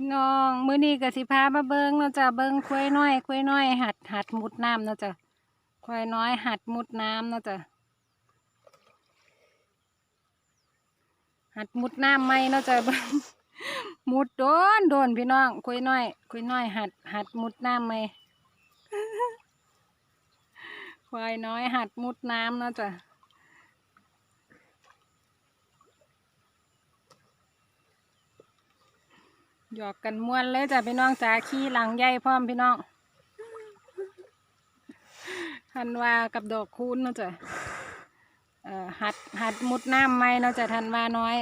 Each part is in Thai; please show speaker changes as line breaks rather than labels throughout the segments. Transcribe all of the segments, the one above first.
พี่น้องมื้อนี้ก็สิพามาเบิ่งเนาะจ้ะเบิ่งควายน้อยควายน้อย หัดหัดมุดน้ำเนาะจ้ะควายน้อย หัดมุดน้ำเนาะจ้ะหัดมุดน้ำไหมเนาะจ้ะเบิ่งมุดโดนโดนพี่น้องควายน้อยควายน้อย หัดหัดมุดน้ำไหมควายน้อย หัดมุดน้ำเนาะจ้ะ หยอกกันม่วนเลยจ้ะพี่น้องจ้าขี้หลังใหญ่พร้อมพี่น้องทันว่ากับดอกคูณเนาะจ้ะหัดหัดมุดน้ำไหมเนาะจ้ะทันว่าน้อย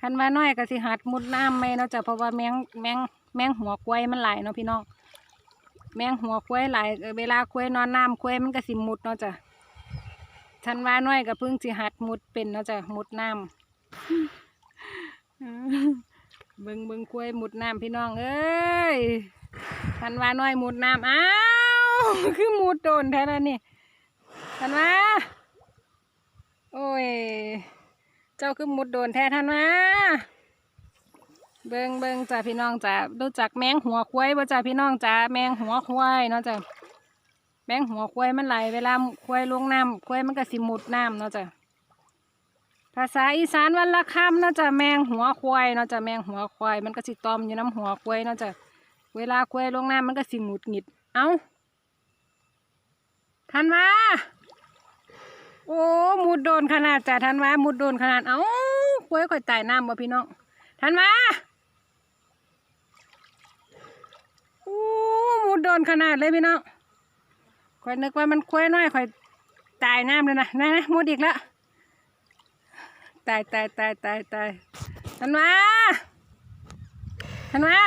ทันว่าน้อยก็สิหัดมุดน้ำไหมเนาะจ้ะเพราะว่าแมงแมงแมงหัวกล้วยมันหลายเนาะพี่น้องแมงหัวกล้วยหลายเอ่อเวลากล้วยนอนน้ำกล้วยมันก็สิมุดเนาะจ้ะทันว่าน้อยก็เพิ่งสิหัดมุดเป็นเนาะจ้ะมุดน้ำ เบิงเบิงกล้วยหมุดน้ำพี่น้องเอ้ยทันว่าน้อยหมุดน้ำอ้าวคือหมุดโดนแท้แล้วนี่ทันว่าโอ้ยเจ้าคือมุดโดนแท้ทันว่าเบิงเบิงจ้าพี่น้องจ้ารู้จักแมงหัวควายบ่จ้าพี่น้องจ้าแมงหัวควายเนาะจ้าแมงหัวควายมันไหลเวลาควายลงน้ำควายมันก็สิมุดน้ำเนาะจ้า ภาษาอีสานวันละคำเนาะจะแมงหัวควายเนาะจะแมงหัวควายมันก็สิตอมอยู่น้ำหัวควายเนาะจะเวลาควายลงน้ำมันก็สิหงุดหงิด เอ้าทันวาโอ้มุดโดนขนาดจ้ะทันวามุดโดนขนาดเอ้าควายข่อยตายน้ำบ่พี่น้องทันวาโอ้มุดโดนขนาดเลยพี่น้องข่อยนึกว่ามันควายน้อยข่อยตายน้ำเลยนะนะนะมุดอีกแล้ว ตายตายตายตายตายธันวาธันวา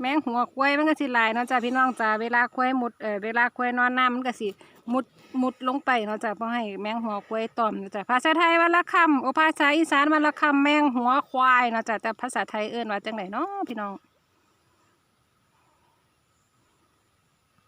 แมงหัวควายมันก็สิลายเนาะจ้ะพี่น้องจ้าเวลาควายมุดเออเวลาควายนอนน้ำมันก็สิมุดมุดลงไปเนาะจ้ะเพราะให้แมงหัวควายต่อมเนาะจ้ะภาษาไทยวันละคำโอภาษาอีสานวันละคำแมงหัวควายเนาะจ้ะแต่ภาษาไทยเอิ้นว่าจังไหนเนาะพี่น้อง